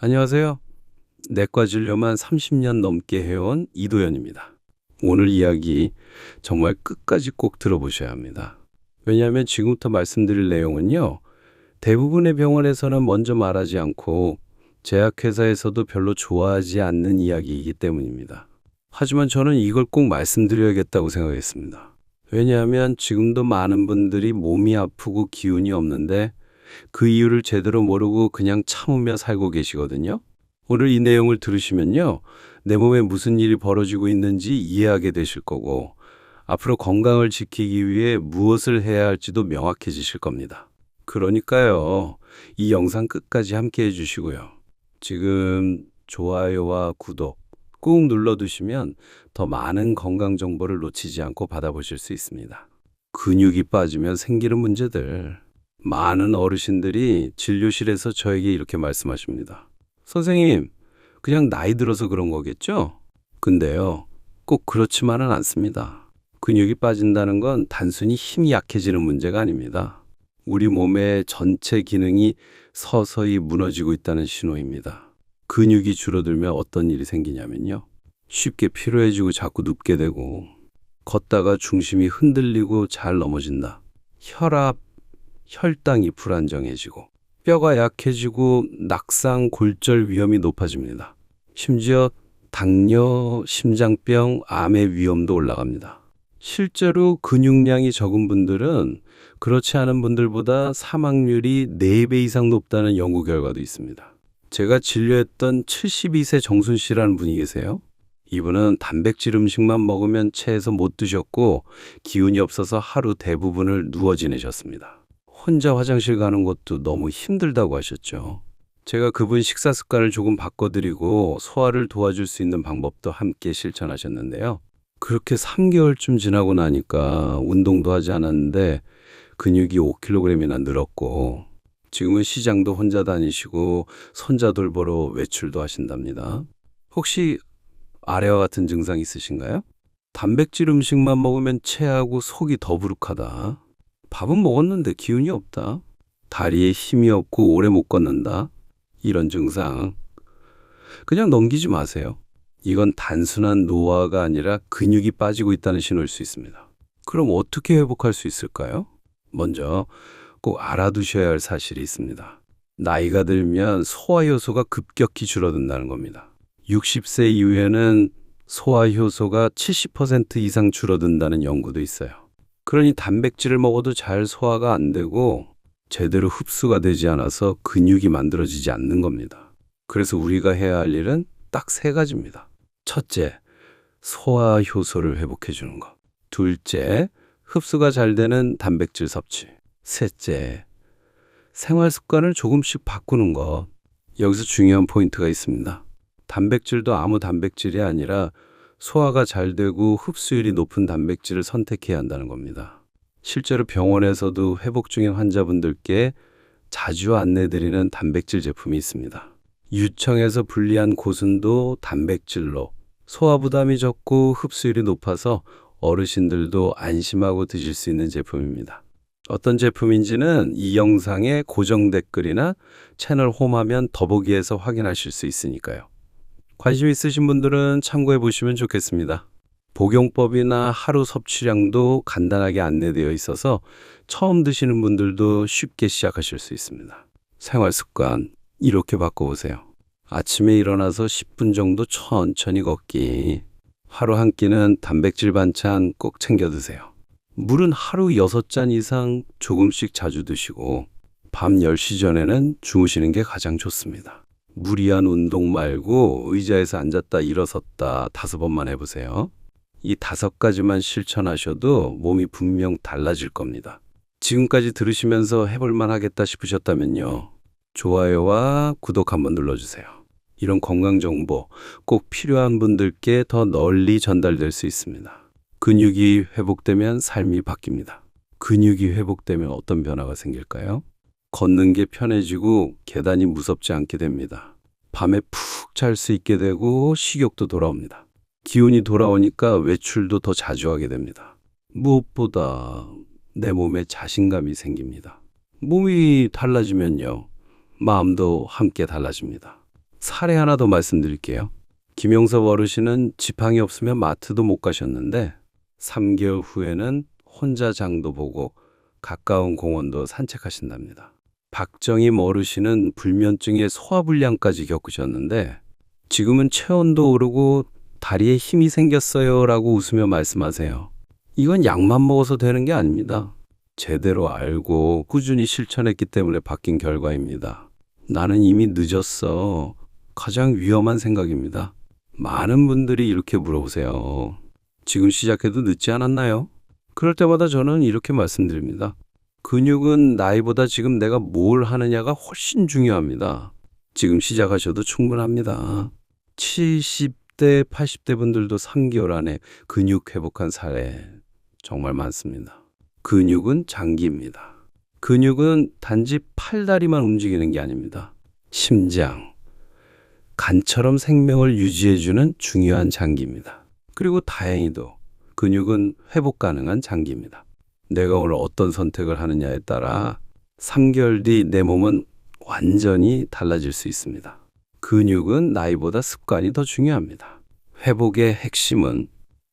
안녕하세요. 내과 진료만 30년 넘게 해온 이도현입니다. 오늘 이야기 정말 끝까지 꼭 들어보셔야 합니다. 왜냐하면 지금부터 말씀드릴 내용은요. 대부분의 병원에서는 먼저 말하지 않고 제약회사에서도 별로 좋아하지 않는 이야기이기 때문입니다. 하지만 저는 이걸 꼭 말씀드려야겠다고 생각했습니다. 왜냐하면 지금도 많은 분들이 몸이 아프고 기운이 없는데 그 이유를 제대로 모르고 그냥 참으며 살고 계시거든요. 오늘 이 내용을 들으시면요. 내 몸에 무슨 일이 벌어지고 있는지 이해하게 되실 거고, 앞으로 건강을 지키기 위해 무엇을 해야 할지도 명확해지실 겁니다. 그러니까요. 이 영상 끝까지 함께 해주시고요. 지금 좋아요와 구독 꾹 눌러두시면 더 많은 건강 정보를 놓치지 않고 받아보실 수 있습니다. 근육이 빠지면 생기는 문제들. 많은 어르신들이 진료실에서 저에게 이렇게 말씀하십니다. 선생님, 그냥 나이 들어서 그런 거겠죠? 근데요, 꼭 그렇지만은 않습니다. 근육이 빠진다는 건 단순히 힘이 약해지는 문제가 아닙니다. 우리 몸의 전체 기능이 서서히 무너지고 있다는 신호입니다. 근육이 줄어들면 어떤 일이 생기냐면요. 쉽게 피로해지고 자꾸 눕게 되고, 걷다가 중심이 흔들리고 잘 넘어진다. 혈압, 혈당이 불안정해지고 뼈가 약해지고 낙상, 골절 위험이 높아집니다. 심지어 당뇨, 심장병, 암의 위험도 올라갑니다. 실제로 근육량이 적은 분들은 그렇지 않은 분들보다 사망률이 4배 이상 높다는 연구 결과도 있습니다. 제가 진료했던 72세 정순 씨라는 분이 계세요. 이분은 단백질 음식만 먹으면 체해서 못 드셨고 기운이 없어서 하루 대부분을 누워 지내셨습니다. 혼자 화장실 가는 것도 너무 힘들다고 하셨죠. 제가 그분 식사 습관을 조금 바꿔드리고 소화를 도와줄 수 있는 방법도 함께 실천하셨는데요. 그렇게 3개월쯤 지나고 나니까 운동도 하지 않았는데 근육이 5kg이나 늘었고 지금은 시장도 혼자 다니시고 손자 돌보러 외출도 하신답니다. 혹시 아래와 같은 증상 있으신가요? 단백질 음식만 먹으면 체하고 속이 더부룩하다. 밥은 먹었는데 기운이 없다. 다리에 힘이 없고 오래 못 걷는다. 이런 증상. 그냥 넘기지 마세요. 이건 단순한 노화가 아니라 근육이 빠지고 있다는 신호일 수 있습니다. 그럼 어떻게 회복할 수 있을까요? 먼저 꼭 알아두셔야 할 사실이 있습니다. 나이가 들면 소화 효소가 급격히 줄어든다는 겁니다. 60세 이후에는 소화 효소가 70% 이상 줄어든다는 연구도 있어요. 그러니 단백질을 먹어도 잘 소화가 안 되고 제대로 흡수가 되지 않아서 근육이 만들어지지 않는 겁니다. 그래서 우리가 해야 할 일은 딱 세 가지입니다. 첫째, 소화 효소를 회복해 주는 것. 둘째, 흡수가 잘 되는 단백질 섭취. 셋째, 생활 습관을 조금씩 바꾸는 것. 여기서 중요한 포인트가 있습니다. 단백질도 아무 단백질이 아니라 소화가 잘 되고 흡수율이 높은 단백질을 선택해야 한다는 겁니다. 실제로 병원에서도 회복 중인 환자분들께 자주 안내드리는 단백질 제품이 있습니다. 유청에서 분리한 고순도 단백질로 소화 부담이 적고 흡수율이 높아서 어르신들도 안심하고 드실 수 있는 제품입니다. 어떤 제품인지는 이 영상의 고정 댓글이나 채널 홈하면 더보기에서 확인하실 수 있으니까요. 관심 있으신 분들은 참고해 보시면 좋겠습니다. 복용법이나 하루 섭취량도 간단하게 안내되어 있어서 처음 드시는 분들도 쉽게 시작하실 수 있습니다. 생활 습관 이렇게 바꿔보세요. 아침에 일어나서 10분 정도 천천히 걷기. 하루 한 끼는 단백질 반찬 꼭 챙겨 드세요. 물은 하루 6잔 이상 조금씩 자주 드시고 밤 10시 전에는 주무시는 게 가장 좋습니다. 무리한 운동 말고 의자에서 앉았다 일어섰다 다섯 번만 해보세요. 이 다섯 가지만 실천하셔도 몸이 분명 달라질 겁니다. 지금까지 들으시면서 해볼만 하겠다 싶으셨다면요. 좋아요와 구독 한번 눌러주세요. 이런 건강 정보 꼭 필요한 분들께 더 널리 전달될 수 있습니다. 근육이 회복되면 삶이 바뀝니다. 근육이 회복되면 어떤 변화가 생길까요? 걷는 게 편해지고 계단이 무섭지 않게 됩니다. 밤에 푹 잘 수 있게 되고 식욕도 돌아옵니다. 기운이 돌아오니까 외출도 더 자주 하게 됩니다. 무엇보다 내 몸에 자신감이 생깁니다. 몸이 달라지면요. 마음도 함께 달라집니다. 사례 하나 더 말씀드릴게요. 김영섭 어르신은 지팡이 없으면 마트도 못 가셨는데 3개월 후에는 혼자 장도 보고 가까운 공원도 산책하신답니다. 박정임 어르신은 불면증에 소화불량까지 겪으셨는데 지금은 체온도 오르고 다리에 힘이 생겼어요 라고 웃으며 말씀하세요. 이건 약만 먹어서 되는 게 아닙니다. 제대로 알고 꾸준히 실천했기 때문에 바뀐 결과입니다. 나는 이미 늦었어. 가장 위험한 생각입니다. 많은 분들이 이렇게 물어보세요. 지금 시작해도 늦지 않았나요? 그럴 때마다 저는 이렇게 말씀드립니다. 근육은 나이보다 지금 내가 뭘 하느냐가 훨씬 중요합니다. 지금 시작하셔도 충분합니다. 70대, 80대 분들도 3개월 안에 근육 회복한 사례 정말 많습니다. 근육은 장기입니다. 근육은 단지 팔다리만 움직이는 게 아닙니다. 심장, 간처럼 생명을 유지해주는 중요한 장기입니다. 그리고 다행히도 근육은 회복 가능한 장기입니다. 내가 오늘 어떤 선택을 하느냐에 따라 3개월 뒤 내 몸은 완전히 달라질 수 있습니다. 근육은 나이보다 습관이 더 중요합니다. 회복의 핵심은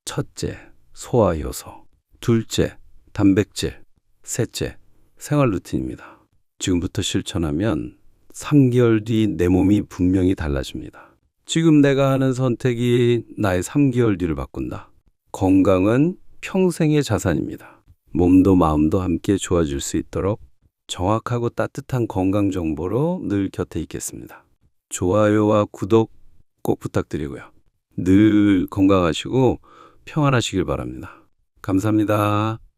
첫째, 소화 효소, 둘째, 단백질, 셋째, 생활 루틴입니다. 지금부터 실천하면 3개월 뒤 내 몸이 분명히 달라집니다. 지금 내가 하는 선택이 나의 3개월 뒤를 바꾼다. 건강은 평생의 자산입니다. 몸도 마음도 함께 좋아질 수 있도록 정확하고 따뜻한 건강 정보로 늘 곁에 있겠습니다. 좋아요와 구독 꼭 부탁드리고요. 늘 건강하시고 평안하시길 바랍니다. 감사합니다.